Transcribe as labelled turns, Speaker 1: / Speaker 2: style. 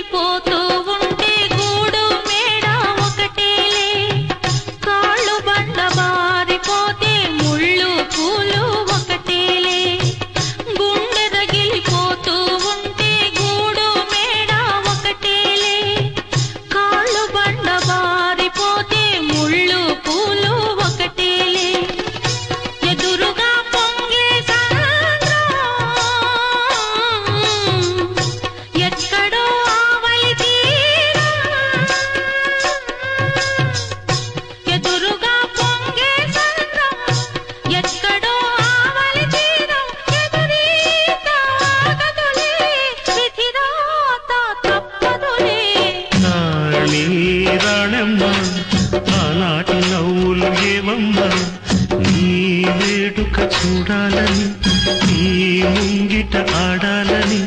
Speaker 1: రగిలిపోతూ ఉంటే గూడు మేడ ఒకటేలే. కాళ్ళు బండ బారిపోతే ముళ్ళు పూలు ఒకటేలే. గుండె
Speaker 2: తగిలిపోతూ రాణమ్మ ఆనాటి నవ్వులు ఏమమ్మా? నీ వేడుక చూడాలని నీ ముంగిట ఆడాలని